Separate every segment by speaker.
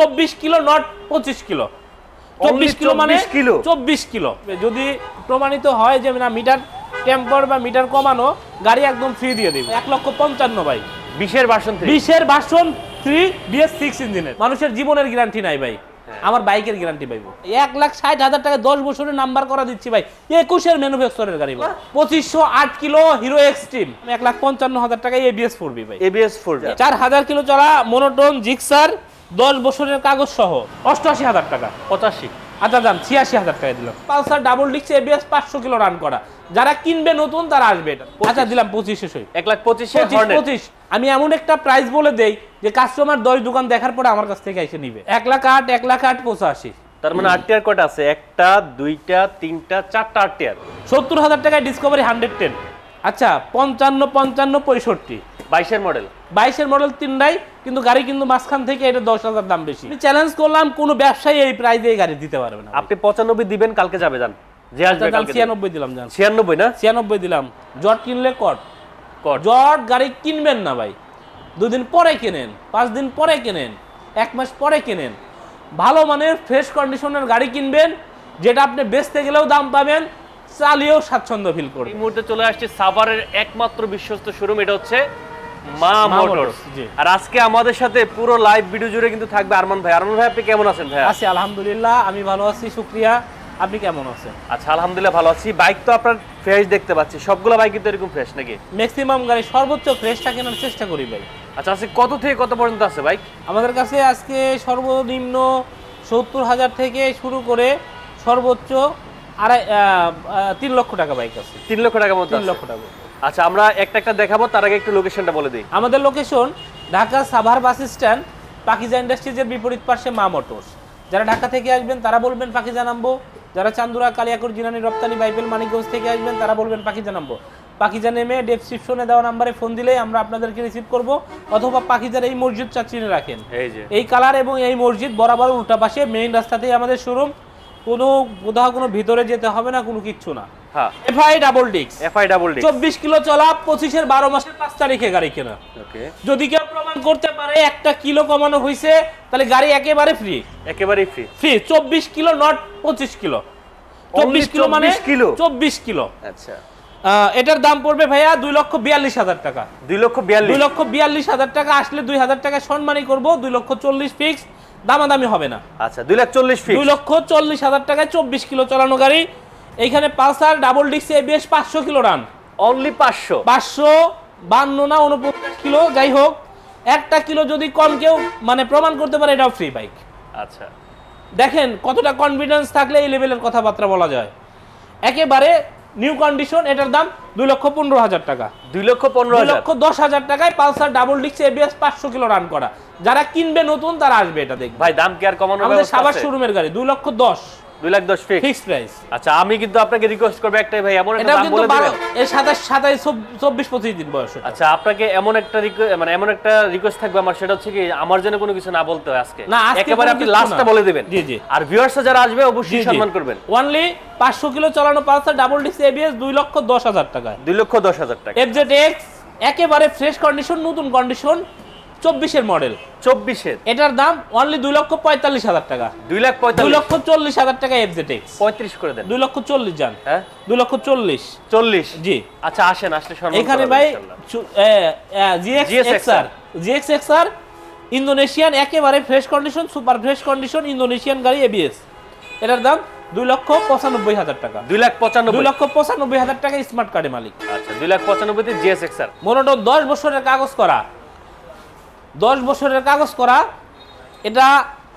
Speaker 1: চব্বিশ kilo not পঁচিশ kilo. চব্বিশ কিলো মানে
Speaker 2: কিলো?
Speaker 1: চব্বিশ কিলো। যদি প্রমাণিত হয় যে না মিটার টেম্পার বা মিটার কমানো গাড়ি একদম ফ্রি দিয়ে দিবে। এক লক্ষ পঞ্চান্ন ভাই।
Speaker 2: বিশের বাসন
Speaker 1: বিশের ভার্সন থ্রি বিএস সিক্স ইঞ্জিনের মানুষের জীবনের গ্যারান্টি নাই ভাই।
Speaker 2: হ্যাঁ।
Speaker 1: আমার বাইকের গ্যারান্টি পাইবো এক লাখ ষাট হাজার টাকা দশ বছরের নাম্বার করা দিচ্ছি ভাই। একুশের ম্যানুফ্যাকচারের গাড়ি পঁচিশশো আট কিলো হিরো এক্সট্রিম এক লাখ পঞ্চান্ন হাজার টাকা এবিএস পড়বি ভাই।
Speaker 2: এবিএস ফোর
Speaker 1: চার হাজার কিলো চলা মনোটন জিক্সার দশ বছরের কাগজ সহ। অষ্টআশি হাজার টাকা।
Speaker 2: পঁচাশি।
Speaker 1: আচ্ছা দাম ছিয়াশি হাজার টাকা দিলাম। পালসার ডাবল ডিক্স এবিএস পাঁচশো কিলো রান করা। যারা কিনবে নতুন তারা আসবে এটা। আচ্ছা দিলাম পঁচিশে সই।
Speaker 2: এক লাখ পঁচিশে
Speaker 1: পঁচিশ আমি এমন একটা প্রাইস বলে দেই যে কাস্টমার দশ দোকান দেখার পরে আমার কাছ থেকে এসে নিবে। এক লাখ আট এক লাখ আট পঁচাশি।
Speaker 2: তার মানে আট টিয়ার কটা আছে? একটা দুইটা তিনটা চারটা আট টিয়ার
Speaker 1: সত্তর হাজার টাকায় ডিসকভারি হান্ড্রেড টেন আচ্ছা পঞ্চান্ন পঞ্চান্ন পঁয়ষট্টি।
Speaker 2: বাইশের মডেল
Speaker 1: বাইশের মডেল তিনটাই কিন্তু গাড়ি কিন্তু মাঝখান থেকে এটা দশ হাজার দাম বেশি। চ্যালেঞ্জ করলাম কোনো ব্যবসায়ী এই প্রাইসে এই গাড়ি দিতে পারবে না।
Speaker 2: আপনি পঁচানব্বই দিবেন কালকে যাবে যান। যে আসবে
Speaker 1: আচ্ছা, ছিয়ানব্বই দিলাম জান
Speaker 2: ছিয়ানব্বই না?
Speaker 1: ছিয়ানব্বই দিলাম। জট কিনলে কট।
Speaker 2: কট।
Speaker 1: জট গাড়ি কিনবেন না ভাই। দুদিন পরে কেনেন পাঁচ দিন পরে কেনেন এক মাস পরে কেনেন। ভালো মানের ফ্রেশ কন্ডিশনের গাড়ি কিনবেন যেটা আপনি বেচতে গেলেও দাম পাবেন চালিয়েও স্বাচ্ছন্দ্য ফিল করবেন।
Speaker 2: এই মুহূর্তে চলে আসছে সাভারের একমাত্র বিশ্বস্ত শোরুম এটা হচ্ছে মা মোটরস। আর আজকে আমাদের সাথে পুরো লাইভ ভিডিও জুড়ে কিন্তু থাকবে আরমান ভাই। আরমান ভাই আপনি কেমন আছেন ভাই
Speaker 1: আছি আলহামদুলিল্লাহ আমি ভালো আছি শুক্রিয়া আপনি কেমন আছেন?
Speaker 2: আচ্ছা আলহামদুলিল্লাহ ভালো আছি। বাইক তো আপনার ফ্রেশ দেখতে পাচ্ছি। সবগুলো বাইক কিন্তু এরকম ফ্রেশ নাকি?
Speaker 1: ম্যাক্সিমাম গাড়ি সর্বোচ্চ ফ্রেশটা কেনার চেষ্টা করি ভাই।
Speaker 2: আচ্ছা আজকে কত থেকে কত পর্যন্ত আছে বাইক
Speaker 1: আমাদের কাছে আজকে সর্বনিম্ন সত্তর হাজার থেকে শুরু করে সর্বোচ্চ আড়াই তিন লক্ষ টাকা বাইক আছে।
Speaker 2: তিন লক্ষ টাকার মতো
Speaker 1: তিন লক্ষ টাকা।
Speaker 2: আচ্ছা আমরা একটা একটা দেখাবো তার আগে একটু লোকেশনটা বলে দিই।
Speaker 1: আমাদের location Dhaka Savar bus stand Pakiza ইন্ডাস্ট্রিজের বিপরীত পাশে মা মোটরস। যারা ঢাকা থেকে আসবেন তারা বলবেন পাকিজা নামবো যারা চান্দুরা কালিয়াকুর জিনানি রপ্তানি বাইবেল মানিকগঞ্জ থেকে আসবেন তারা বলবেন পাকিজা নামবো পাকিজা নেমে ডেসক্রিপশনে দেওয়া নাম্বারে ফোন দিলেই আমরা আপনাদেরকে রিসিভ করব অথবা পাকিজার এই মসজিদ চাচিনে রাখেন।
Speaker 2: এই যে।
Speaker 1: এই কালার এবং এই মসজিদ বরাবর উল্টা পাশে মেইন রাস্তাতেই আমাদের শোরুম কোনো কোথাও কোনো ভিতরে যেতে হবে না কোনো কিচ্ছু না। এফআই ডাবল ডিক্স
Speaker 2: এফআই ডাবল ডি
Speaker 1: চব্বিশ কিলো চলা পঁচিশের বারো মাসের পাঁচ তারিখে গাড়ি কেনা।
Speaker 2: ওকে
Speaker 1: যদি কেউ প্রমাণ করতে পারে একটা কিলো কমানো হয়েছে তাহলে গাড়ি একেবারে ফ্রি
Speaker 2: একেবারেই ফ্রি
Speaker 1: ফ্রি চব্বিশ কিলো নট পঁচিশ কিলো। চব্বিশ কিলো মানে
Speaker 2: 24 কিলো? আচ্ছা।
Speaker 1: এটার দাম পড়বে ভাইয়া দুই লক্ষ বিয়াল্লিশ হাজার টাকা।
Speaker 2: দুই লক্ষ বিয়াল্লিশ।
Speaker 1: দুই লক্ষ বিয়াল্লিশ হাজার টাকা আসলে দুই হাজার টাকা সম্মানই করব দুই লক্ষ চল্লিশ ফিক্স দামাদামি হবে না।
Speaker 2: আচ্ছা দুই লাখ চল্লিশ
Speaker 1: দুই লক্ষ চল্লিশ হাজার টাকায় চব্বিশ কিলো চালানো গাড়ি এইখানে পালসার ডাবল ডিক্স এবিএস পাঁচশো কিলো রান
Speaker 2: অনলি পাঁচশো।
Speaker 1: পাঁচশো বান্ন না উনপঞ্চাশ কিলো যাই হোক একটা কিলো যদি কম কেউ মানে প্রমাণ করতে পারে এটাও ফ্রি বাইক
Speaker 2: আচ্ছা।
Speaker 1: দেখেন কতটা কনফিডেন্স থাকলে এই লেভেলের কথাবার্তা বলা যায়। একেবারে নিউ কন্ডিশন এটার দাম দুই লক্ষ পনেরো হাজার টাকা।
Speaker 2: দুই লক্ষ পনেরো
Speaker 1: দুই লক্ষ দশ হাজার টাকায় পালসার ডাবল ডিক্স এবিএস পাঁচশো কিলো রান করা। যারা কিনবে নতুন তারা আসবে এটা দেখবে।
Speaker 2: ভাই দাম কি আর কমানোর
Speaker 1: আমাদের সাবার শোরুমের গাড়ি দুই লক্ষ দশ।
Speaker 2: দুই লাখ দশ ফিক্স
Speaker 1: ফিক্সড প্রাইস
Speaker 2: আচ্ছা আমি কিন্তু আপনাকে রিকোয়েস্ট করব একটাই ভাই এমন একটা দাম বলে দিবেন।
Speaker 1: এর সাতাশ সাতাশ চব্বিশ পঁচিশ দিন বয়স
Speaker 2: আচ্ছা আপনাকে এমন একটা মানে এমন একটা রিকোয়েস্ট থাকবে আমার সেটা হচ্ছে কি আমার জন্য কোনো কিছু না বলতে হয় আজকে। একেবারে আপনি লাস্টটা বলে দিবেন।
Speaker 1: জি, জি।
Speaker 2: আর ভিউয়ার্স যারা আসবে অবশ্যই সম্মান করবেন।
Speaker 1: অনলি পাঁচশো কিলো চালানো পালসার ডাবল ডিক্স এবিএস দুই লক্ষ দশ হাজার টাকা
Speaker 2: দুই লক্ষ দশ হাজার টাকা।
Speaker 1: এফজেড এক্স একেবারে ফ্রেশ কন্ডিশন নতুন কন্ডিশন চব্বিশের মডেল।
Speaker 2: চব্বিশের।
Speaker 1: এটার দাম অনলি দুই লক্ষ পঁয়তাল্লিশ হাজার টাকা।
Speaker 2: দুই লাখ
Speaker 1: দুই লক্ষ চল্লিশ হাজার টাকা এফজেড এক্স
Speaker 2: পঁয়ত্রিশ করে দেন।
Speaker 1: দুই লক্ষ চল্লিশ যান।
Speaker 2: হ্যাঁ?
Speaker 1: দুই লক্ষ চল্লিশ।
Speaker 2: চল্লিশ।
Speaker 1: জি।
Speaker 2: আচ্ছা আসেন আসলে
Speaker 1: এখানে ভাই। GX XR GX XR Indonesian একেবারে fresh condition super fresh condition Indonesian গাড়ি এবিএস এটার দাম দুই লক্ষ পঁচানব্বই হাজার টাকা।
Speaker 2: দুই লাখ পঁচানব্বই।
Speaker 1: দুই লক্ষ পঁচানব্বই হাজার টাকা স্মার্ট কার্ডে মালিক।
Speaker 2: আচ্ছা দুই লাখ পঁচানব্বইতে জিএস এক্স আর
Speaker 1: মনোটন দশ বছরের কাগজ করা। দশ বছরের কাগজ করা এটা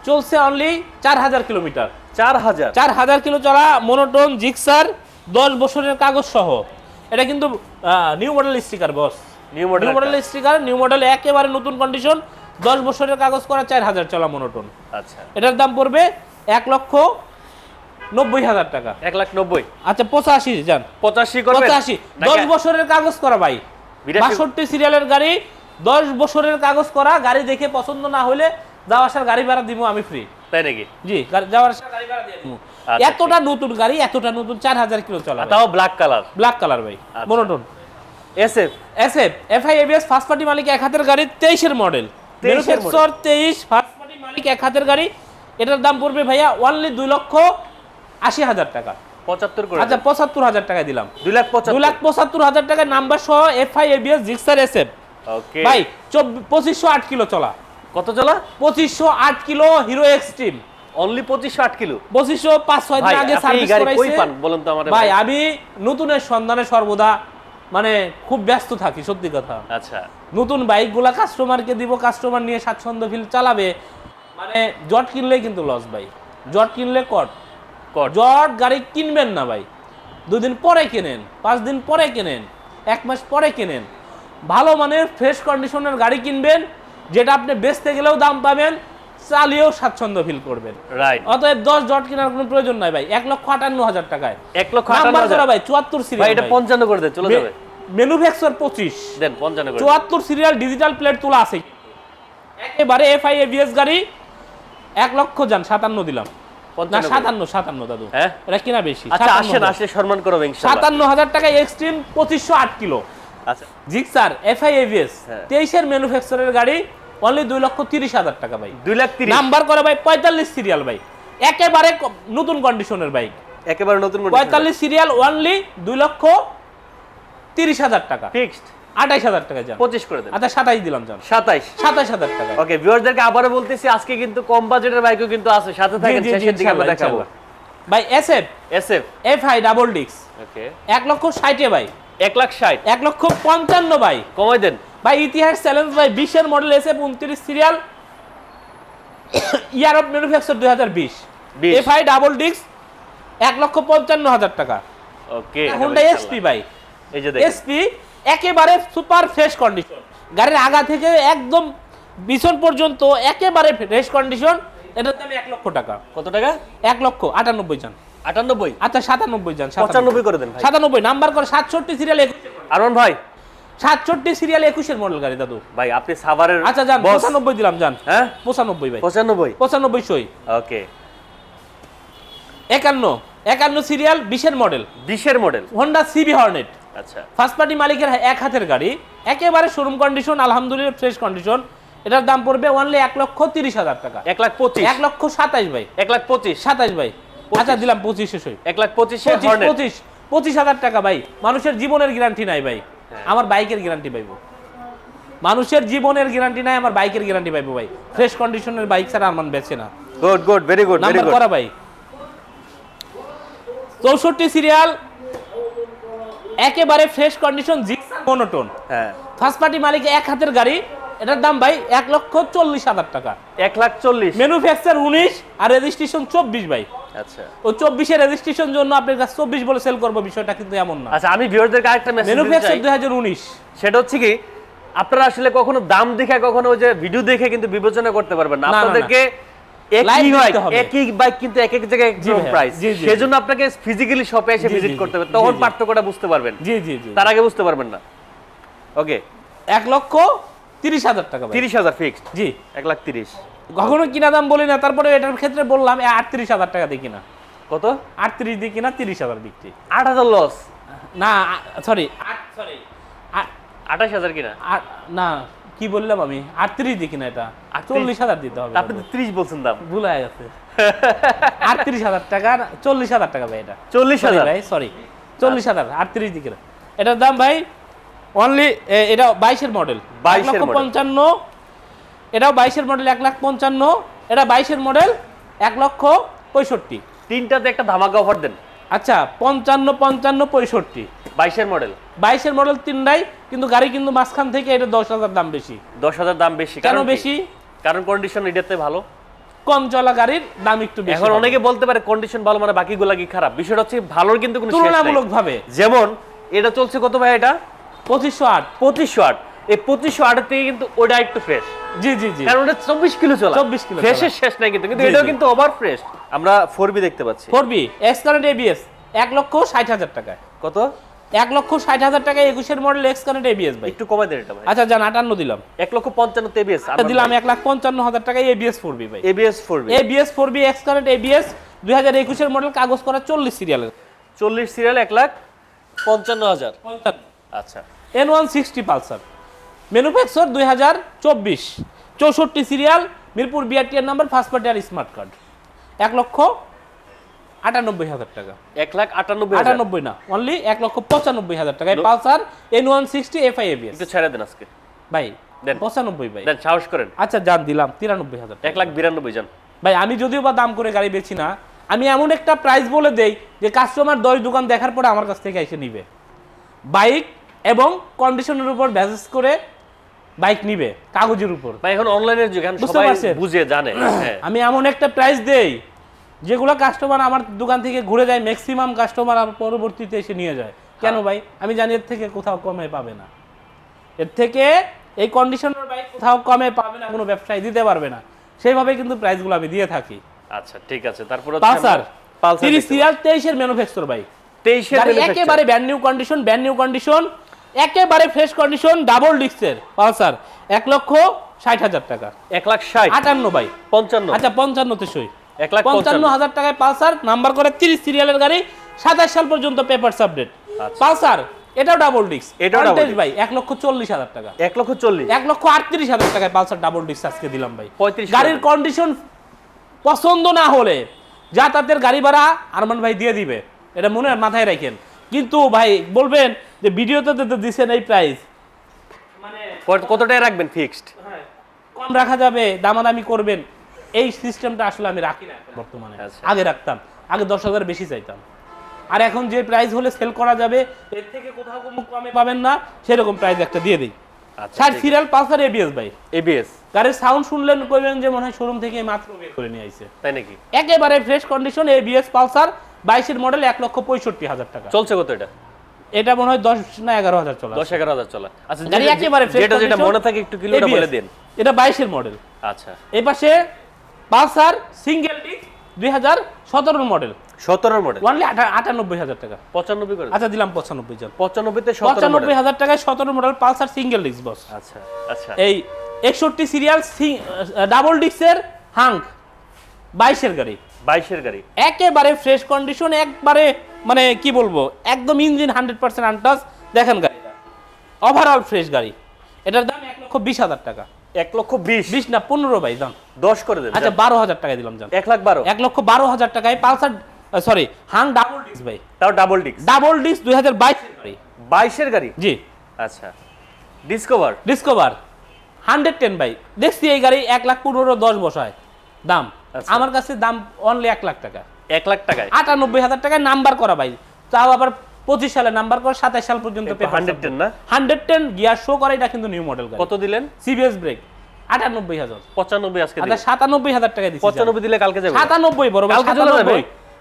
Speaker 1: চলছে অনলি চার হাজার কিলোমিটার।
Speaker 2: চার হাজার?
Speaker 1: চার হাজার কিলো চলা মনোটন জিক্সার দশ বছরের কাগজ সহ। এটা কিন্তু new model sticker boss
Speaker 2: new model
Speaker 1: new model sticker new model একেবারে নতুন কন্ডিশন দশ বছরের কাগজ করা চার হাজার চলা মনোটন
Speaker 2: আচ্ছা।
Speaker 1: এটার দাম পড়বে এক লক্ষ নব্বই হাজার টাকা।
Speaker 2: এক লাখ নব্বই।
Speaker 1: আচ্ছা পঁচাশি যান
Speaker 2: পঁচাশি
Speaker 1: পঁচাশি। দশ বছরের কাগজ করা ভাই। বাষট্টি সিরিয়ালের গাড়ি দশ বছরের কাগজ করা গাড়ি দেখে পছন্দ না হলে যাওয়া আসার গাড়ি ভাড়া দিব আমি ফ্রি
Speaker 2: তাই নাকি?
Speaker 1: জি যাওয়ার আসার গাড়ি ভাড়া দিয়ে দিব
Speaker 2: আচ্ছা,
Speaker 1: এতটা নতুন গাড়ি এতটা নতুন চার হাজার কিলো চলা
Speaker 2: তাও ব্ল্যাক কালার
Speaker 1: ব্ল্যাক কালার ভাই। Monotone
Speaker 2: S F S F
Speaker 1: SF FI ABS first party মালিক এক হাতের গাড়ি তেইশের মডেল
Speaker 2: 23 এর
Speaker 1: ম্যানুফ্যাকচার তেইশ ফার্স্ট পার্টি মালিক এক হাতের গাড়ি। এটার দাম পড়বে ভাইয়া অনলি দুই লক্ষ আশি হাজার টাকা।
Speaker 2: পঁচাত্তর
Speaker 1: আচ্ছা পঁচাত্তর হাজার টাকায় দিলাম।
Speaker 2: দুই লাখ
Speaker 1: দু
Speaker 2: পঁচাত্তর
Speaker 1: লাখ পঁচাত্তর হাজার টাকায় নাম্বার সহ F I ABS Gixxer S F
Speaker 2: okay
Speaker 1: ভাই পঁচিশশো আট কিলো চলা।
Speaker 2: কত চলা?
Speaker 1: পঁচিশশো আট কিলো হিরো এক্সট্রিম।
Speaker 2: অনলি পঁচিশশো আট কিলো?
Speaker 1: পঁচিশশো পাঁচ ছয় দিন আগে সার্ভিস
Speaker 2: কই
Speaker 1: করাইছে।
Speaker 2: পান বলুন তো আমার
Speaker 1: ভাই আমি নতুনের সন্ধানে সর্বদা মানে খুব ব্যস্ত থাকি সত্যি কথা।
Speaker 2: আচ্ছা।
Speaker 1: নতুন বাইকগুলা কাস্টমারকে দিব কাস্টমার নিয়ে স্বাচ্ছন্দ্য ফিল চালাবে। মানে জট কিনলেই কিন্তু লস ভাই। জট কিনলে কট
Speaker 2: কট
Speaker 1: জট গাড়ি কিনবেন না ভাই। দুদিন পরে কেনেন পাঁচ দিন পরে কেনেন এক মাস পরে কেনেন। ভালো মানের ফ্রেশ কন্ডিশনের গাড়ি কিনবেন যেটা আপনি বেচতে গেলেও দাম পাবেন চালিয়েও স্বাচ্ছন্দ্য ফিল করবেন।
Speaker 2: রাইট
Speaker 1: অতএব দশ জট কেনার কোনো প্রয়োজন নাই ভাই এক লক্ষ আটান্ন হাজার টাকায়।
Speaker 2: এক লক্ষ আটান্ন
Speaker 1: ভাই চুয়াত্তর সিরিয়াল
Speaker 2: এটা পঞ্চান্ন করে দেন চলে যাবে।
Speaker 1: ম্যানুফ্যাকচার পঁচিশ।
Speaker 2: দেন পঞ্চান্ন
Speaker 1: চুয়াত্তর সিরিয়াল ডিজিটাল প্লেট তোলা আছে। একেবারে এফআই এবিএস গাড়ি এক লক্ষ যান সাতান্ন দিলাম। না সাতান্ন সাতান্ন দাদু।
Speaker 2: হ্যাঁ?
Speaker 1: এটা কিনা বেশি?
Speaker 2: আচ্ছা আসেন আসলে সম্মান করবে
Speaker 1: সাতান্ন হাজার টাকা এক্সট্রিম পঁচিশশো আট কিলো।
Speaker 2: আচ্ছা।
Speaker 1: জিক্সার এফআই এবিএস
Speaker 2: হ্যাঁ।
Speaker 1: তেইশের ম্যানুফ্যাকচারের গাড়ি অনলি দুই লক্ষ তিরিশ হাজার টাকা ভাই।
Speaker 2: দুই লাখ তিরিশ।
Speaker 1: নাম্বার করে ভাই পঁয়তাল্লিশ সিরিয়াল ভাই। একেবারে নতুন কন্ডিশনের বাইক
Speaker 2: একেবারে নতুন
Speaker 1: পঁয়তাল্লিশ সিরিয়াল অনলি দুই লক্ষ তিরিশ হাজার টাকা।
Speaker 2: ফিক্সড
Speaker 1: আঠাইশ হাজার টাকা যান
Speaker 2: পঁচিশ করে দেন।
Speaker 1: আচ্ছা সাতাইশ দিলাম যান
Speaker 2: সাতাইশ।
Speaker 1: সাতাইশ হাজার টাকা।
Speaker 2: ওকে ভিউয়ারদেরকে আবারও বলতেছি আজকে কিন্তু কম বাজেটের বাইকও কিন্তু আছে। সাথে থাকেন শেষের দিকে আমরা দেখাবো।
Speaker 1: ভাই S F
Speaker 2: SF
Speaker 1: F I double ডিক্স
Speaker 2: ওকে
Speaker 1: এক লক্ষ ষাটে ভাই।
Speaker 2: এক লাখ ষাট।
Speaker 1: এক লক্ষ পঞ্চান্ন ভাই।
Speaker 2: কমাই দেন।
Speaker 1: ভাই ইতিহাস চ্যালেঞ্জ ভাই বিশের মডেল এস উনত্রিশ সিরিয়াল ইয়ার অফ ম্যানুফ্যাকচার দুই হাজার বিশ।
Speaker 2: 20
Speaker 1: এফ আই ডাবল ডিক্স এক লক্ষ পঞ্চান্ন হাজার টাকা।
Speaker 2: ওকে
Speaker 1: হুন্ডা এসপি ভাই।
Speaker 2: এই যে
Speaker 1: এসপি একেবারে সুপার ফ্রেশ কন্ডিশন গাড়ির আগা থেকে একদম পিছন পর্যন্ত একেবারে ফ্রেশ কন্ডিশন এটার দাম এক লক্ষ টাকা।
Speaker 2: কত টাকা?
Speaker 1: এক লক্ষ আটানব্বই যান
Speaker 2: আটানব্বই?
Speaker 1: আচ্ছা সাতানব্বই যান
Speaker 2: পঁচানব্বই করে দেন ভাই।
Speaker 1: সাতানব্বই নাম্বার করে সাতষট্টি সিরিয়াল
Speaker 2: আরমান ভাই।
Speaker 1: সাতষট্টি সিরিয়াল একুশের মডেল গাড়ি দাদু।
Speaker 2: ভাই আপনি সাভারের
Speaker 1: আচ্ছা যান। পঁচানব্বই দিলাম যান।
Speaker 2: হ্যাঁ?
Speaker 1: পঁচানব্বই ভাই।
Speaker 2: পঁচানব্বই।
Speaker 1: পঁচানব্বই সই।
Speaker 2: ওকে।
Speaker 1: একান্ন। একান্ন সিরিয়াল বিশের মডেল
Speaker 2: বিশের মডেল
Speaker 1: হোন্ডা সিবি হর্নেট
Speaker 2: আচ্ছা।
Speaker 1: ফার্স্ট পার্টি মালিকের এক হাতের গাড়ি। একেবারে শোরুম কন্ডিশন আলহামদুলিল্লাহ ফ্রেশ কন্ডিশন এটার দাম পড়বে অনলি এক লক্ষ তিরিশ হাজার টাকা।
Speaker 2: এক লাখ পঁচিশ।
Speaker 1: এক লক্ষ সাতাইশ ভাই।
Speaker 2: এক লাখ পঁচিশ।
Speaker 1: সাতাইশ ভাই। আচ্ছা দিলাম পঁচিশে সই
Speaker 2: এক লাখ পঁচিশে
Speaker 1: পঁচিশ পঁচিশ হাজার টাকা ভাই। মানুষের জীবনের গ্যারান্টি নাই ভাই।
Speaker 2: হ্যাঁ।
Speaker 1: আমার বাইকের গ্যারান্টি পাইবো। মানুষের জীবনের গ্যারান্টি নাই আমার বাইকের গ্যারান্টি পাইবো ভাই। ফ্রেশ কন্ডিশনের বাইক ছাড়া আমার বেচে না।
Speaker 2: Good good very good very
Speaker 1: number করা ভাই। চৌষট্টি সিরিয়াল একেবারে ফ্রেশ কন্ডিশন জিক্সার মনোটোন
Speaker 2: হ্যাঁ।
Speaker 1: ফার্স্ট পার্টি মালিক এক হাতের গাড়ি এটার দাম ভাই এক লক্ষ চল্লিশ হাজার টাকা।
Speaker 2: এক লাখ চল্লিশ।
Speaker 1: ম্যানুফ্যাকচার উনিশ আর রেজিস্ট্রেশন চব্বিশ ভাই।
Speaker 2: আচ্ছা।
Speaker 1: ও চব্বিশের রেজিস্ট্রেশন জন্য আপনার কাছে চব্বিশ বলে সেল করব বিষয়টা কিন্তু এমন না।
Speaker 2: আচ্ছা আমি ভিউয়ারদেরকে আরেকটা মেসেজ
Speaker 1: ম্যানুফ্যাকচার দুই হাজার উনিশ।
Speaker 2: সেটা হচ্ছে কি আপনারা আসলে কখনো দাম দেখে কখনো ওই যে ভিডিও দেখে কিন্তু বিবেচনা করতে পারবেন না।
Speaker 1: না, না, না।
Speaker 2: আপনাদেরকে একই
Speaker 1: দেখতে
Speaker 2: একই বাইক কিন্তু এক এক জায়গায় প্রাইস
Speaker 1: জি, জি,
Speaker 2: সেজন্য আপনাকে ফিজিক্যালি শপে এসে ভিজিট করতে হবে। তখন পার্থক্যটা বুঝতে পারবেন।
Speaker 1: জি জি জি।
Speaker 2: তার আগে বুঝতে পারবেন না। ওকে
Speaker 1: এক লক্ষ তিরিশ হাজার টাকা
Speaker 2: তিরিশ হাজার ফিক্সড
Speaker 1: জি।
Speaker 2: এক লাখ তিরিশ।
Speaker 1: কখনো কিনা দাম বলি না তারপরে এটার ক্ষেত্রে বললাম আটত্রিশ হাজার টাকা দিয়ে কিনা।
Speaker 2: কত?
Speaker 1: আটত্রিশ দিয়ে কিনা তিরিশ হাজার বিক্রি।
Speaker 2: আট হাজার লস
Speaker 1: না সরি সরি
Speaker 2: আঠাশ হাজার কিনা?
Speaker 1: না কি বললাম আমি? আটত্রিশ দিয়ে কিনা এটা?
Speaker 2: 38
Speaker 1: চল্লিশ হাজার দিতে হবে
Speaker 2: আপনি ত্রিশ বলছেন দাম।
Speaker 1: ভুল হয়ে গেছে আটত্রিশ হাজার টাকা চল্লিশ হাজার টাকা ভাই এটা।
Speaker 2: চল্লিশ হাজার?
Speaker 1: ভাই সরি চল্লিশ হাজার আটত্রিশ দিকে এটার দাম ভাই অনলি এটা বাইশের মডেল
Speaker 2: 22
Speaker 1: লক্ষ পঞ্চান্ন এটাও বাইশের মডেল এক লাখ পঞ্চান্ন এটা বাইশের মডেল এক লক্ষ পঁয়ষট্টি।
Speaker 2: তিনটাতে একটা ধামাকা অফার দেন।
Speaker 1: আচ্ছা পঞ্চান্ন পঞ্চান্ন পঁয়ষট্টি।
Speaker 2: বাইশের মডেল
Speaker 1: বাইশের মডেল তিনটাই কিন্তু গাড়ি কিন্তু মাঝখান থেকে এটা দশ হাজার দাম বেশি।
Speaker 2: দশ হাজার দাম বেশি।
Speaker 1: কেন বেশি?
Speaker 2: কারণ কন্ডিশন এটাতে ভালো।
Speaker 1: কম চলা গাড়ির দাম একটু বেশি
Speaker 2: এখন অনেকে বলতে পারে কন্ডিশন ভালো মানে বাকিগুলা কি খারাপ। বিষয়টা হচ্ছে ভালোর কিন্তু কোনো শেষ
Speaker 1: ভাবে
Speaker 2: যেমন এটা চলছে কত ভাই এটা?
Speaker 1: পঁচিশশো আট।
Speaker 2: পঁচিশশো আট। এই পঁচিশশো আটের থেকে কিন্তু ওটা একটু ফ্রেশ
Speaker 1: জি জি জি।
Speaker 2: কারণ ওটা চব্বিশ কিলো চলা।
Speaker 1: 24 কিলো
Speaker 2: ফ্রেশের শেষ নাই কিন্তু। কিন্তু এটাও কিন্তু ওভার ফ্রেশ আমরা ফোর বি দেখতে পাচ্ছি।
Speaker 1: Four B X current ABS এক লক্ষ ষাট হাজার টাকায়।
Speaker 2: কত?
Speaker 1: এক লক্ষ ষাট হাজার টাকায় একুশের মডেল এক্স কারেন্ট এবিএস ভাই।
Speaker 2: একটু কমাই দেন এটা ভাই।
Speaker 1: আচ্ছা যান আটান্ন দিলাম।
Speaker 2: এক লক্ষ পঞ্চান্ন তেবিএস
Speaker 1: এটা দিলাম এক লাখ পঞ্চান্ন হাজার টাকায় এবিএস ফোর বি ভাই।
Speaker 2: ABS four B
Speaker 1: ABS four B X current ABS দুই হাজার একুশের মডেল কাগজ করা চল্লিশ সিরিয়ালের
Speaker 2: চল্লিশ সিরিয়াল এক লাখ পঞ্চান্ন হাজার। আচ্ছা।
Speaker 1: N one sixty Pulsar. Manufacture দুই হাজার চব্বিশ। চৌষট্টি serial Mirpur BRTR number first party আর স্মার্ট কার্ড এক লক্ষ আটানব্বই হাজার টাকা।
Speaker 2: এক লাখ আটানব্বই
Speaker 1: আটানব্বই না অনলি এক লক্ষ পঁচানব্বই হাজার টাকায় Pulsar N one sixty FI ABS
Speaker 2: একটু ছেড়ে দেন আজকে।
Speaker 1: ভাই
Speaker 2: দেন।
Speaker 1: পঁচানব্বই ভাই।
Speaker 2: দেন সাহস করেন।
Speaker 1: আচ্ছা যান দিলাম তিরানব্বই হাজার
Speaker 2: এক লাখ বিরানব্বই যান।
Speaker 1: ভাই আমি যদিও বা দাম করে গাড়ি বেচি না আমি এমন একটা প্রাইস বলে দেই যে কাস্টমার দশ দোকান দেখার পরে আমার কাছ থেকে এসে নিবে। বাইক এবং কন্ডিশনের উপর ব্যাসেস করে বাইক নিবে কাগজের উপর।
Speaker 2: এখন অনলাইনের যুগ সবাই বুঝে জানে হ্যাঁ।
Speaker 1: আমি এমন একটা প্রাইস দেই যেগুলো কাস্টমার আমার দোকান থেকে ঘুরে যায় ম্যাক্সিমাম কাস্টমার আর পরবর্তীতে এসে নিয়ে যায়। কেন ভাই? আমি জানি এর থেকে কোথাও কমে পাবে না। এর থেকে এই কন্ডিশনের বাইক কোথাও কমে পাবে না কোনো ব্যবসায়ী দিতে পারবে না। সেইভাবে কিন্তু প্রাইসগুলো আমি দিয়ে থাকি।
Speaker 2: আচ্ছা ঠিক আছে। তারপর
Speaker 1: পালসার
Speaker 2: পালসার
Speaker 1: তিরিশ সিরিয়াল তেইশের ম্যানুফ্যাকচার বাইক
Speaker 2: তেইশের
Speaker 1: গাড়ি একেবারে brand new condition brand new condition একেবারে ফ্রেশ কন্ডিশন ডাবল ডিস্কের পালসার এক লক্ষ ষাট হাজার টাকা।
Speaker 2: এক লাখ ষাট।
Speaker 1: আটান্ন বাই
Speaker 2: পঞ্চান্ন।
Speaker 1: আচ্ছা পঞ্চান্নতে সই।
Speaker 2: এক লাখ
Speaker 1: পঞ্চান্ন। হাজার টাকায় পালসার নাম্বার করে তিরিশ সিরিয়ালের গাড়ি সাতাশ সাল পর্যন্ত পেপার
Speaker 2: আচ্ছা।
Speaker 1: পালসার এটাও ডাবল ডিস্ক
Speaker 2: এটাও double
Speaker 1: ভাই এক লক্ষ চল্লিশ হাজার টাকা।
Speaker 2: এক লক্ষ চল্লিশ।
Speaker 1: এক লক্ষ আটত্রিশ হাজার টাকায় পালসার ডাবল ডিস্ক আজকে দিলাম ভাই।
Speaker 2: পঁয়ত্রিশ
Speaker 1: গাড়ির কন্ডিশন পছন্দ না হলে যাতায়াতের গাড়ি ভাড়া আরমান ভাই দিয়ে দিবে। এটা মনে মাথায় রাখেন। কিন্তু ভাই বলবেন যে ভিডিওতে তো দিচ্ছেন এই প্রাইস মানে
Speaker 2: কত- কত টাকা রাখবেন ফিক্সড
Speaker 1: কম রাখা যাবে দামাদামি করবেন। এই সিস্টেমটা আসলে আমি রাখি না বর্তমানে।
Speaker 2: আচ্ছা।
Speaker 1: আগে রাখতাম আগে দশ হাজার বেশি চাইতাম। আর এখন যে প্রাইস হলে সেল করা যাবে এর থেকে কোথাও কোনো কমে পাবেন না সেরকম প্রাইস একটা দিয়ে দিই।
Speaker 2: আচ্ছা
Speaker 1: ষাট সিরিয়াল পালসার এবিএস ভাই।
Speaker 2: এবিএস
Speaker 1: গাড়ির সাউন্ড শুনলেন কইবেন যে মনে হয় শোরুম থেকে মাত্র বের করে নিয়ে আইছে।
Speaker 2: তাই নাকি?
Speaker 1: একেবারে ফ্রেশ কন্ডিশন এবিএস পালসার বাইশের মডেল এক লক্ষ পঁয়ষট্টি হাজার টাকা।
Speaker 2: চলছে কত এটা?
Speaker 1: এটা মনে হয় দশ না এগারো হাজার চলা
Speaker 2: দশ এগারো হাজার চলা। আচ্ছা
Speaker 1: গাড়ি একেবারে
Speaker 2: যেটা যেটা মনে থাকে একটু কিলোটা বলে দিন।
Speaker 1: এটা বাইশের মডেল
Speaker 2: আচ্ছা।
Speaker 1: এই পাশে পালসার সিঙ্গেল ডিস্ক দুই হাজার সতেরো মডেল
Speaker 2: সতেরোর মডেল
Speaker 1: ওয়ানলি আটানব্বই হাজার টাকা।
Speaker 2: পঁচানব্বই করে।
Speaker 1: আচ্ছা দিলাম পঁচানব্বই জন।
Speaker 2: পঁচানব্বইতে
Speaker 1: পঁচানব্বই হাজার টাকায় সতেরো model Pulsar single disc boss
Speaker 2: আচ্ছা আচ্ছা।
Speaker 1: এই একষট্টি সিরিয়াল ডাবল ডিস্কের হাঙ্ক বাইশের গাড়ি।
Speaker 2: বাইশের গাড়ি।
Speaker 1: একেবারে ফ্রেশ কন্ডিশন একবারে মানে কি বলব একদম ইঞ্জিন হান্ড্রেড পার্সেন্ট আনটাস দেখেন গাড়িটা। ওভারঅল ফ্রেশ গাড়ি। এটার দাম এক লক্ষ বিশ হাজার টাকা।
Speaker 2: এক লক্ষ বিশ।
Speaker 1: বিশ না পনেরো ভাই দাম।
Speaker 2: দশ করে দেন।
Speaker 1: আচ্ছা বারো হাজার টাকা দিলাম জান।
Speaker 2: এক লাখ বারো।
Speaker 1: এক লক্ষ বারো হাজার টাকায় পালসার সরি হাং ডাবল ডিস্ক ভাই।
Speaker 2: তাও ডাবল ডিস্ক।
Speaker 1: ডাবল ডিস্ক দুই হাজার বাইশের গাড়ি।
Speaker 2: বাইশের গাড়ি?
Speaker 1: জি।
Speaker 2: আচ্ছা। ডিসকভার
Speaker 1: ডিসকভার হান্ড্রেড টেন বাই দেখছি এই গাড়ি এক লাখ পনেরো দশ বসায় দাম।
Speaker 2: আচ্ছা।
Speaker 1: আমার কাছে দাম অনলি এক লাখ টাকা।
Speaker 2: এক লাখ টাকায়?
Speaker 1: আটানব্বই হাজার টাকায় নাম্বার করা ভাই। তাও আবার পঁচিশ সালে নাম্বার করে সাতাশ সাল পর্যন্ত
Speaker 2: হান্ড্রেড টেন না?
Speaker 1: হান্ড্রেড টেন গিয়ার শো করে এটা কিন্তু নিউ মডেল
Speaker 2: কত দিলেন?
Speaker 1: সিবিএস ব্রেক আটানব্বই হাজার।
Speaker 2: পঁচানব্বই আজকে
Speaker 1: আচ্ছা সাতানব্বই হাজার টাকা দিচ্ছি
Speaker 2: পঁচানব্বই দিলে কালকে যাবে।
Speaker 1: সাতানব্বই বড়
Speaker 2: কালকে চলে যাবে?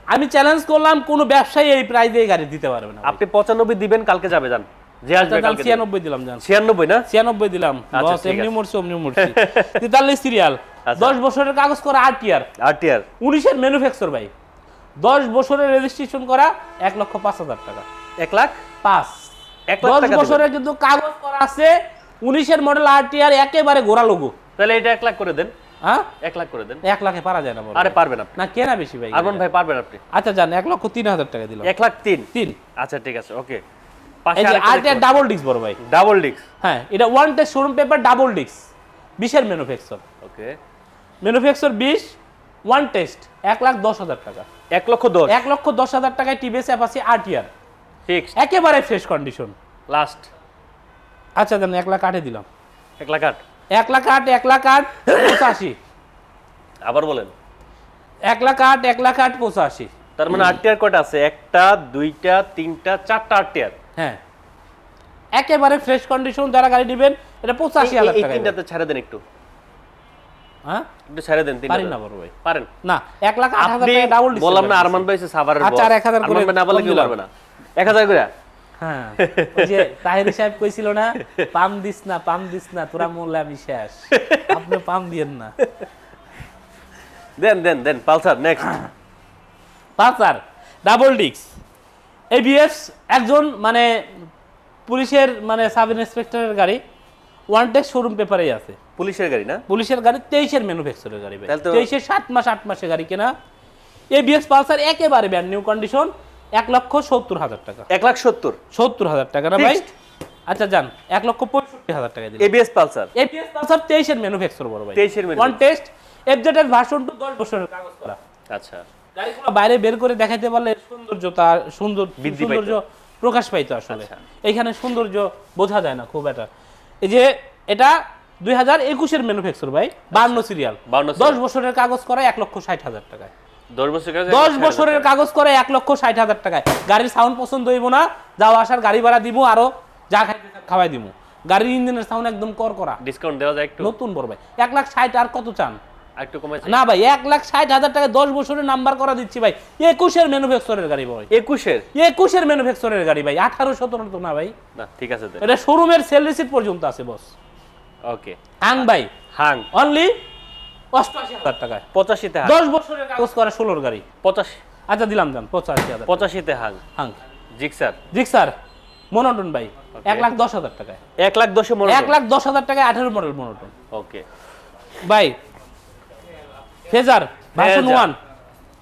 Speaker 1: আমি চ্যালেঞ্জ করলাম কোনো ব্যবসায়ী এই প্রাইজে এই গাড়ি দিতে পারবে না
Speaker 2: আপনি পঁচানব্বই দিবেন কালকে যাবে যান। যে আসবে কালকে
Speaker 1: ছিয়ানব্বই দিলাম জান
Speaker 2: ছিয়ানব্বই না?
Speaker 1: ছিয়ানব্বই দিলাম। বস
Speaker 2: ঠিক
Speaker 1: এমনি মরছি অমনি মরছি। তেতাল্লিশ সিরিয়াল। দশ বছরের কাগজ করা আট ইয়ার
Speaker 2: আর টিয়ার
Speaker 1: উনিশের ম্যানুফ্যাকচার ভাই। দশ বছরের রেজিস্ট্রেশন করা এক লক্ষ পাঁচ হাজার টাকা।
Speaker 2: এক লাখ?
Speaker 1: পাঁচ। দশ বছরের কিন্তু কাগজ করা আছে উনিশের মডেল আর একেবারে গোড়া লোগো
Speaker 2: তাহলে এটা এক লাখ করে দেন।
Speaker 1: হ্যাঁ?
Speaker 2: এক লাখ করে দেন।
Speaker 1: এক লাখে পারা যায় না
Speaker 2: আরে। পারবেন আপনি।
Speaker 1: না কেনা বেশি ভাই
Speaker 2: আরমান ভাই পারবেন আপনি।
Speaker 1: আচ্ছা জান এক লক্ষ তিন হাজার টাকা দিলাম।
Speaker 2: এক লাখ তিন?
Speaker 1: তিন।
Speaker 2: আচ্ছা ঠিক আছে ওকে। পাশে
Speaker 1: যে আর ডাবল ডিস্ক বড় ভাই।
Speaker 2: ডাবল ডিস্ক
Speaker 1: হ্যাঁ এটা one test showroom paper double disc বিশের ম্যানুফ্যাকচার
Speaker 2: ওকে।
Speaker 1: ম্যানুফ্যাকচার বিশ ওয়ান টেস্ট এক লাখ দশ হাজার টাকা।
Speaker 2: এক লক্ষ দশ?
Speaker 1: এক লক্ষ দশ হাজার টাকায় টিভিএস অ্যাপাসি আট ইয়ার
Speaker 2: ফিক্স
Speaker 1: একেবারে ফ্রেশ কন্ডিশন
Speaker 2: লাস্ট
Speaker 1: আচ্ছা জান এক লাখ আটে দিলাম।
Speaker 2: এক লাখ আট।
Speaker 1: এক লাখ আট এক লাখ আট পঁচাশি।
Speaker 2: আবার বলেন।
Speaker 1: এক লাখ আট এক লাখ আট পঁচাশি।
Speaker 2: তার মানে আট টিয়ার কয়টা আছে? একটা দুইটা তিনটা চারটা আট টিয়ার।
Speaker 1: হ্যাঁ। একেবারে ফ্রেশ কন্ডিশন যারা গাড়ি নেবেন এটা পঁচাশি হাজার টাকা
Speaker 2: তিনটাতে ছেড়ে দেন একটু।
Speaker 1: হ্যাঁ?
Speaker 2: একটু ছেড়ে দেন
Speaker 1: পারি না বড় ভাই।
Speaker 2: পারেন।
Speaker 1: না এক লাখ আট হাজার টাকা ডাবল
Speaker 2: বললাম না আরমান ভাই সাভারের
Speaker 1: আচ্ছা, আর এক হাজার করে
Speaker 2: না বলে
Speaker 1: কম
Speaker 2: কেউ
Speaker 1: দিলাম।
Speaker 2: পারবে না। এক হাজার করে?
Speaker 1: হ্যাঁ যে তাহির সাহেব কইছিল না পাম দিস না পাম দিস না তোরা মরলে আমি শেষ। আপনি পাম দিয়েন না।
Speaker 2: দেন দেন দেন পালসার নেক্সট
Speaker 1: পালসার ডাবল ডিক্স এবিএস একজন মানে পুলিশের মানে সাব ইন্সপেক্টরের গাড়ি ওয়ান টেস্ট শোরুম পেপারেই আছে।
Speaker 2: পুলিশের গাড়ি না?
Speaker 1: পুলিশের গাড়ি তেইশের ম্যানুফ্যাকচারের গাড়ি তেইশের সাত মাস আট মাসে গাড়ি কেনা। এবিএস পালসার একেবারে ব্যান্ড নিউ কন্ডিশন এক লক্ষ সত্তর হাজার টাকা।
Speaker 2: এক লাখ সত্তর।
Speaker 1: সত্তর হাজার টাকা না ভাই? আচ্ছা যান এক লক্ষ পঁয়ষট্টি হাজার টাকা দিন
Speaker 2: এবিএস পালসার।
Speaker 1: এবিএস পালসার তেইশের ম্যানুফ্যাকচার বড় ভাই।
Speaker 2: 23 এর
Speaker 1: ওয়ান টেস্ট এফজেডের ভার্সন টু দশ বছরের কাগজ করা।
Speaker 2: আচ্ছা।
Speaker 1: গাড়িগুলো বাইরে বের করে দেখাইতে পারলে সৌন্দর্যতা সুন্দর। সৌন্দর্য প্রকাশ পাইতো আসলে।
Speaker 2: আচ্ছা।
Speaker 1: এইখানে সৌন্দর্য বোঝা যায় না খুব একটা। এই যে এটা দুই হাজার একুশের ম্যানুফ্যাকচার ভাই বান্ন সিরিয়াল
Speaker 2: 52
Speaker 1: দশ বছরের কাগজ করা এক লক্ষ ষাট হাজার টাকায়।
Speaker 2: দশ
Speaker 1: বছরের কাগজ করে এক লক্ষ ষাট হাজার টাকায়। গাড়ির সাউন্ড পছন্দ হইব না যাওয়া আসার গাড়ি ভাড়া দিব আরও যা চান খাওয়াই দিব। গাড়ির ইঞ্জিনের সাউন্ড একদম কর করা
Speaker 2: ডিসকাউন্ট দেওয়া যায় একটু।
Speaker 1: নতুন বড় ভাই এক লাখ ষাট আর কত চান?
Speaker 2: একটু
Speaker 1: না ভাই এক লাখ ষাট হাজার টাকা দশ বছরের নাম্বার করা দিচ্ছি ভাই। একুশের ম্যানুফ্যাকচারের গাড়ি ভাই।
Speaker 2: একুশের?
Speaker 1: একুশের ম্যানুফ্যাকচারের গাড়ি ভাই। আঠারো সতেরো তো না ভাই।
Speaker 2: না ঠিক আছে
Speaker 1: এটা শোরুমের সেল রিসিট পর্যন্ত আছে বস
Speaker 2: ওকে
Speaker 1: হাং ভাই।
Speaker 2: হাং
Speaker 1: অনলি অষ্টআশি হাজার টাকায়।
Speaker 2: পঁচাশিতে
Speaker 1: দশ বছরের কাগজ। করা ষোলোর গাড়ি।
Speaker 2: পঁচাশি।
Speaker 1: আচ্ছা দিলাম যান পঁচাশি হাজার
Speaker 2: পঁচাশিতে হাং
Speaker 1: হাং
Speaker 2: জিক্সার।
Speaker 1: জি মনোটন ভাই। এক লাখ দশ হাজার টাকায়।
Speaker 2: এক লাখ দশে
Speaker 1: এক লাখ দশ হাজার টাকায় আঠারো মডেল মনোটন।
Speaker 2: ওকে
Speaker 1: ভাই ফেজার ভার্সন ওয়ান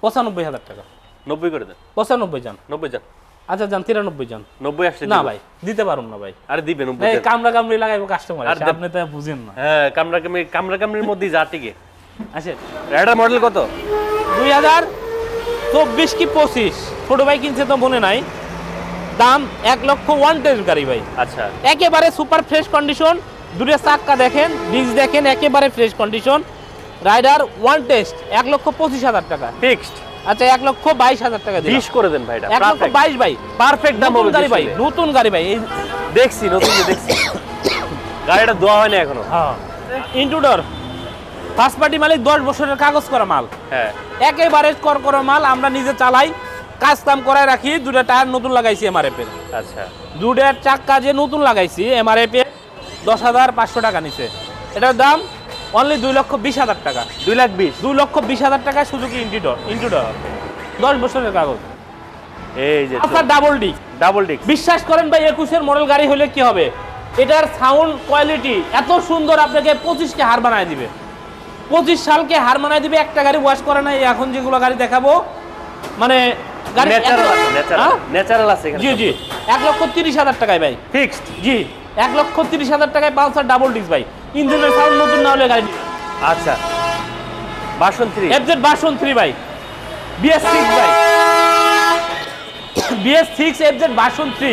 Speaker 1: পঁচানব্বই হাজার টাকা।
Speaker 2: নব্বই করে দেন।
Speaker 1: পঁচানব্বই যান।
Speaker 2: নব্বই যান।
Speaker 1: আচ্ছা যান তিরানব্বই যান।
Speaker 2: নব্বই আসছে
Speaker 1: না ভাই দিতে পারুন না ভাই।
Speaker 2: আরে দিবে নব্বই।
Speaker 1: কামড়া কামড়ি লাগাইবো কাস্টমার আপনি তো বুঝেন না।
Speaker 2: হ্যাঁ কামরা কামড়ি কামরা কামড়ির মধ্যেই যা টিকে।
Speaker 1: আচ্ছা
Speaker 2: রাইডার মডেল কত?
Speaker 1: দুই হাজার চব্বিশ কি পঁচিশ? ছোট ভাই কিনছে তো মনে নাই। দাম এক লক্ষ ওয়ান টেস্ট গাড়ি ভাই।
Speaker 2: আচ্ছা।
Speaker 1: একেবারে সুপার ফ্রেশ কন্ডিশন দূরে চাক্কা দেখেন ডিস্ক দেখেন একেবারে fresh condition rider one test এক লক্ষ পঁচিশ হাজার টাকা।
Speaker 2: ফিক্সড
Speaker 1: আচ্ছা এক লক্ষ বাইশ হাজার টাকা।
Speaker 2: বিশ করে দেন ভাইটা
Speaker 1: এক লক্ষ বাইশ ভাই।
Speaker 2: পারফেক্ট দাম হবে
Speaker 1: গাড়ি ভাই নতুন গাড়ি ভাই।
Speaker 2: দেখছি নতুন দেখছি। গাড়িটা দোয়া হয়নি এখনও।
Speaker 1: হ্যাঁ। ইন্টুডর ফার্স্ট পার্টি মালিক দশ বছরের কাগজ করা মাল।
Speaker 2: হ্যাঁ।
Speaker 1: একেবারে কর করা মাল আমরা নিজে চালাই কাজ কাম করায় রাখি দুটা টায়ার নতুন লাগাইছি এম এমআরএফ এর।
Speaker 2: আচ্ছা।
Speaker 1: দুটার চাক্কা যে নতুন লাগাইছি এম আর এমআরএফ এ দশ হাজার পাঁচশো টাকা নিছে। এটার দাম অনলি দুই লক্ষ বিশ হাজার টাকা।
Speaker 2: দুই লাখ বিশ?
Speaker 1: দুই লক্ষ বিশ হাজার টাকায় সুজুকি ইন্টিডর ইন্টিডর দশ বছরের কাগজ।
Speaker 2: এই যে
Speaker 1: আপনার ডাবল ডি
Speaker 2: ডাবল ডিস্ক
Speaker 1: বিশ্বাস করেন ভাই একুশের মডেল গাড়ি হলে কি হবে? এটার সাউন্ড কোয়ালিটি এত সুন্দর আপনাকে পঁচিশকে হার বানায় দিবে। পঁচিশ সালকে হার বানায় দিবে একটা গাড়ি ওয়াশ করে নাই এখন যেগুলো গাড়ি দেখাবো মানে গাড়ি
Speaker 2: ন্যাচারাল
Speaker 1: এত-
Speaker 2: আছে ন্যাচারাল
Speaker 1: হ্যাঁ?
Speaker 2: ন্যাচারাল আছে এখানে
Speaker 1: জি জি। এক লক্ষ তিরিশ হাজার টাকায় ভাই।
Speaker 2: ফিক্সড
Speaker 1: জি। এক লক্ষ তিরিশ হাজার টাকায় পালসার ডাবল ডিস্ক ভাই। ইঞ্জিনের সাউন্ড নতুন না হলে গাড়ি
Speaker 2: আচ্ছা। Version three
Speaker 1: FZ version three ভাই। বিএস সিক্স ভাই। BS six FZ version three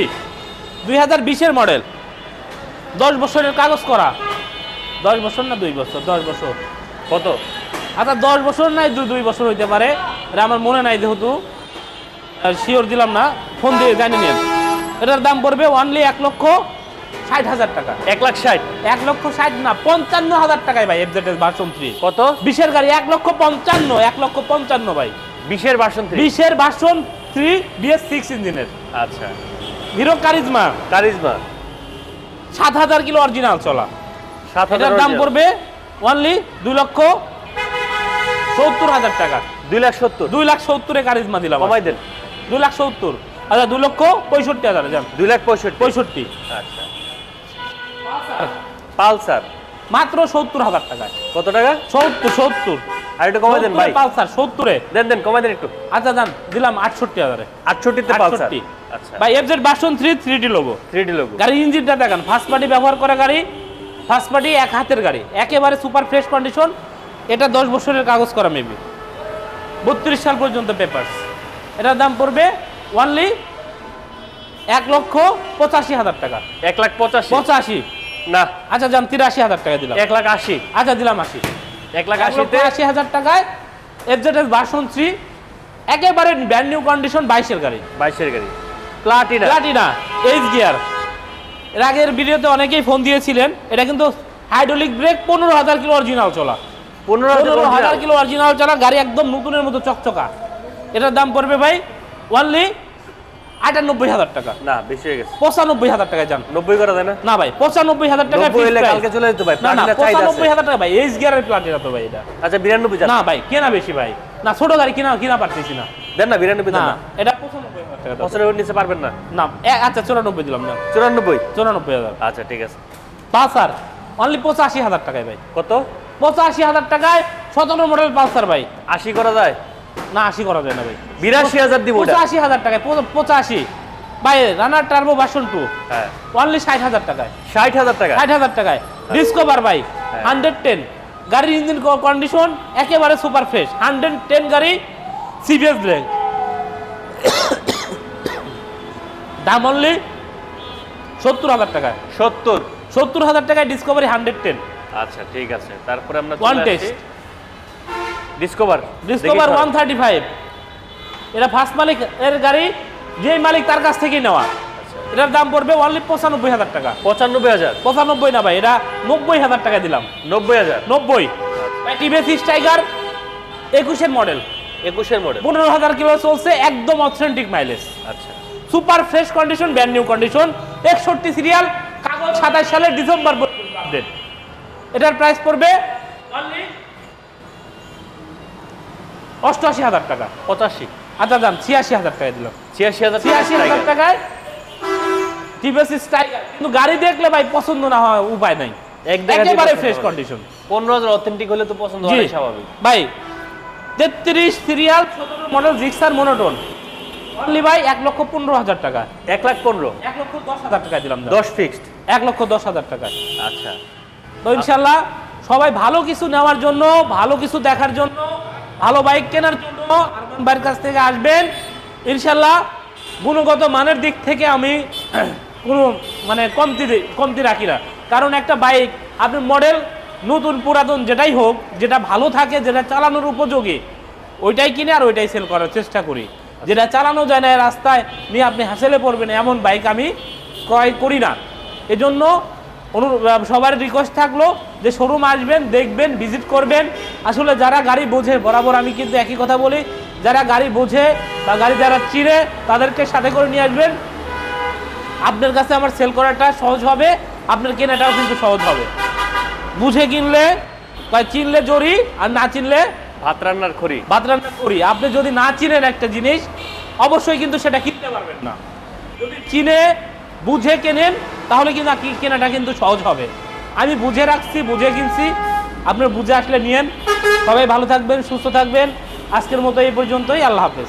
Speaker 1: দুই হাজার বিশের মডেল দশ বছরের কাগজ করা। দশ বছর না দুই বছর? দশ বছর।
Speaker 2: কত?
Speaker 1: আচ্ছা দশ বছর নাই দুই দুই বছর হইতে পারে। এটা আমার মনে নাই যেহেতু শিওর দিলাম না ফোন দিয়ে জানি নেন। এটার দাম পড়বে অনলি এক লক্ষ ষাট হাজার টাকা।
Speaker 2: এক লাখ ষাট?
Speaker 1: এক লক্ষ ষাট না পঞ্চান্ন হাজার টাকায় ভাই এফজেড বাসন থ্রি
Speaker 2: কত?
Speaker 1: বিশের গাড়ি এক লক্ষ পঞ্চান্ন এক লক্ষ পঞ্চান্ন ভাই।
Speaker 2: বিশের বাসন থ্রি
Speaker 1: বিশের ভার্সন থ্রি বিএস সিক্স ইঞ্জিনের
Speaker 2: আচ্ছা।
Speaker 1: Hero Karizma.
Speaker 2: কারিজমা?
Speaker 1: সাত হাজার কিলো অরিজিনাল চলা।
Speaker 2: সাত হাজার
Speaker 1: দাম পড়বে অনলি দুই লক্ষ সত্তর হাজার টাকা।
Speaker 2: দুই লাখ সত্তর।
Speaker 1: দুই লাখ সত্তরে কারিজমা দিলাম
Speaker 2: কমাই দেন।
Speaker 1: দুই লাখ সত্তর। আচ্ছা দুই লক্ষ পঁয়ষট্টি হাজার যান
Speaker 2: দুই লাখ পঁয়ষট্টি।
Speaker 1: পঁয়ষট্টি।
Speaker 2: আচ্ছা। পালসার।
Speaker 1: মাত্র সত্তর হাজার টাকায়।
Speaker 2: কত টাকা?
Speaker 1: সত্তর সত্তর।
Speaker 2: আর একটু কমাই দেন ভাই।
Speaker 1: পালসার সত্তরে।
Speaker 2: দেন দেন কমাই দেন একটু।
Speaker 1: আচ্ছা যান দিলাম আটষট্টি হাজারে।
Speaker 2: আটষট্টিতে পালসার। আচ্ছা।
Speaker 1: ভাই FZ version three three D logo
Speaker 2: three D logo
Speaker 1: গাড়ির ইঞ্জিনটা দেখেন ফার্স্ট পার্টি ব্যবহার করা গাড়ি ফার্স্ট পার্টি এক হাতের গাড়ি। একেবারে সুপার ফ্রেশ কন্ডিশন এটা দশ বছরের কাগজ করা মেবি বত্রিশ সাল পর্যন্ত পেপারস এটার দাম পড়বে ওনলি এক লক্ষ পঁচাশি হাজার টাকা।
Speaker 2: এক লাখ পঁচাশি।
Speaker 1: পঁচাশি।
Speaker 2: না।
Speaker 1: আচ্ছা যান তিরাশি হাজার টাকা দিলাম।
Speaker 2: এক লাখ আশি।
Speaker 1: আচ্ছা দিলাম আশি।
Speaker 2: এক লাখ আশিতে
Speaker 1: আশি হাজার টাকায় এফজেড বাসন থ্রি একেবারে ব্র্যান্ড নিউ কন্ডিশন বাইশের গাড়ি।
Speaker 2: বাইশের গাড়ি। প্লাটিনা
Speaker 1: প্লাটিনা এইচ গিয়ার এর আগের ভিডিওতে অনেকেই ফোন দিয়েছিলেন এটা কিন্তু হাইড্রোলিক ব্রেক পনেরো হাজার কিলো অরিজিনাল চলা।
Speaker 2: পনেরো
Speaker 1: হাজার কিলো অরিজিনাল চলা গাড়ি একদম নতুনের মতো চকচকা। এটার দাম পড়বে ভাই ওনলি আটানব্বই হাজার টাকা।
Speaker 2: না বেশি হয়ে গেছে।
Speaker 1: পঁচানব্বই হাজার টাকা যান।
Speaker 2: নব্বই করা যায় না?
Speaker 1: না ভাই পঁচানব্বই হাজার টাকা
Speaker 2: কালকে চলে যেতে ভাই
Speaker 1: না পঁচানব্বই হাজার টাকা ভাই এইচ গিয়ারের প্লাটিনা তো ভাই এটা।
Speaker 2: আচ্ছা বিরানব্বই
Speaker 1: না ভাই কেনা বেশি ভাই। না ছোট গাড়ি কিনা কিনা পারতেছি না।
Speaker 2: দেন না বিরানব্বই
Speaker 1: না। এটা টাকা
Speaker 2: পঁচানব্বই নিচে পারবেন না।
Speaker 1: আচ্ছা চুরানব্বই দিলাম না
Speaker 2: চুরানব্বই?
Speaker 1: চুরানব্বই হাজার।
Speaker 2: আচ্ছা ঠিক আছে।
Speaker 1: পালসার অনলি পঁচাশি হাজার টাকায় ভাই।
Speaker 2: কত?
Speaker 1: পঁচাশি হাজার টাকায় সতেরো মডেল পালসার ভাই।
Speaker 2: আশি করা যায়?
Speaker 1: না আশি করা যায় না ভাই।
Speaker 2: বিরাশি হাজার দিব
Speaker 1: পঁচাশি হাজার টাকায় পঁচাশি। ভাই রানার টার্বো টু
Speaker 2: হ্যাঁ।
Speaker 1: অনলি ষাট হাজার টাকায়।
Speaker 2: ষাট হাজার টাকা
Speaker 1: ষাট হাজার টাকায়। ডিসকভার ভাই
Speaker 2: হ্যাঁ।
Speaker 1: হান্ড্রেড টেন গাড়ির ইঞ্জিন কন্ডিশন একেবারে সুপার ফ্রেশ হান্ড্রেড টেন গাড়ি সিবিএস ব্রেক দাম অনলি সত্তর হাজার টাকা
Speaker 2: সত্তর?
Speaker 1: সত্তর হাজার টাকায় ডিসকভারি হান্ড্রেড টেন
Speaker 2: আচ্ছা ঠিক আছে। তারপরে আমরা
Speaker 1: One test.
Speaker 2: Discover
Speaker 1: Discover one thirty five এটা ফার্স্ট মালিক এর গাড়ি যেই মালিক তার কাছ থেকেই নেওয়া। এটার দাম পড়বে অনলি পঁচানব্বই হাজার টাকা।
Speaker 2: পঁচানব্বই হাজার?
Speaker 1: পঁচানব্বই না ভাই এটা নব্বই হাজার টাকা দিলাম।
Speaker 2: নব্বই হাজার?
Speaker 1: নব্বই। টিভিএস টাইগার একুশের মডেল
Speaker 2: একুশের মডেল
Speaker 1: পনেরো হাজার কিলো চলছে একদম অথেন্টিক মাইলেজ
Speaker 2: আচ্ছা।
Speaker 1: Super fresh condition brand new condition একষট্টি সিরিয়াল কাগজ সাতাশ সালের ডিসেম্বর আপডেট এটার প্রাইস পড়বে অষ্টআশি হাজার টাকা।
Speaker 2: পঁচাশি।
Speaker 1: আচ্ছা দাম ছিয়াশি হাজার টাকা দিল।
Speaker 2: ছিয়াশি হাজার
Speaker 1: ছিয়াশি হাজার টাকায় টিভিএস টাইগার কিন্তু গাড়ি দেখলে ভাই পছন্দ না হয় উপায় নাই। একেবারে ফ্রেশ কন্ডিশন
Speaker 2: পনেরো হাজার অথেন্টিক হলে তো পছন্দ হওয়াই স্বাভাবিক।
Speaker 1: ভাই তেত্রিশ serial model Gixxer monotone only ভাই এক লক্ষ পনেরো হাজার টাকা।
Speaker 2: এক লাখ পনেরো?
Speaker 1: এক লক্ষ দশ হাজার টাকা দিলাম।
Speaker 2: দশ ফিক্সড
Speaker 1: এক লক্ষ দশ হাজার টাকা
Speaker 2: আচ্ছা।
Speaker 1: তো ইনশাল্লাহ সবাই ভালো কিছু নেওয়ার জন্য ভালো কিছু দেখার জন্য ভালো বাইক কেনার জন্য আরমান ভাইয়ের কাছ থেকে আসবেন। ইনশাল্লাহ গুণগত মানের দিক থেকে আমি কোনো মানে কমতি কমতি রাখি না। কারণ একটা বাইক আপনার মডেল নতুন পুরাতন যেটাই হোক যেটা ভালো থাকে যেটা চালানোর উপযোগী ওইটাই কিনে আর ওইটাই সেল করার চেষ্টা করি। যেটা চালানো যায় না, রাস্তায় নিয়ে আপনি হাসেলে পড়বেন, এমন বাইক আমি ক্রয় করি না। এজন্য অনু সবার রিকোয়েস্ট থাকল যে শোরুম আসবেন, দেখবেন ভিজিট করবেন। আসলে যারা গাড়ি বোঝে, বরাবর আমি কিন্তু একই কথা বলি, যারা গাড়ি বোঝে বা গাড়ি যারা চিনে, তাদেরকে সাথে করে নিয়ে আসবেন। আপনার কাছে আমার সেল করাটা সহজ হবে, আপনার কেনাটাও কিন্তু সহজ হবে। বুঝে কিনলে চিনলে জরি, আর না চিনলে
Speaker 2: ভাত রান্নার খড়ি।
Speaker 1: ভাত রান্নার করি আপনি যদি না চিনেন একটা জিনিস, অবশ্যই কিন্তু সেটা কিনতে পারবেন না। যদি চিনে, বুঝে কেনেন, তাহলে কিন্তু কেনাটা কিন্তু সহজ হবে। আমি বুঝে রাখছি, বুঝে কিনছি। আপনার বুঝে আসলে নিয়েন। সবাই ভালো থাকবেন, সুস্থ থাকবেন। আজকের মতো এই পর্যন্তই। আল্লাহ হাফেজ।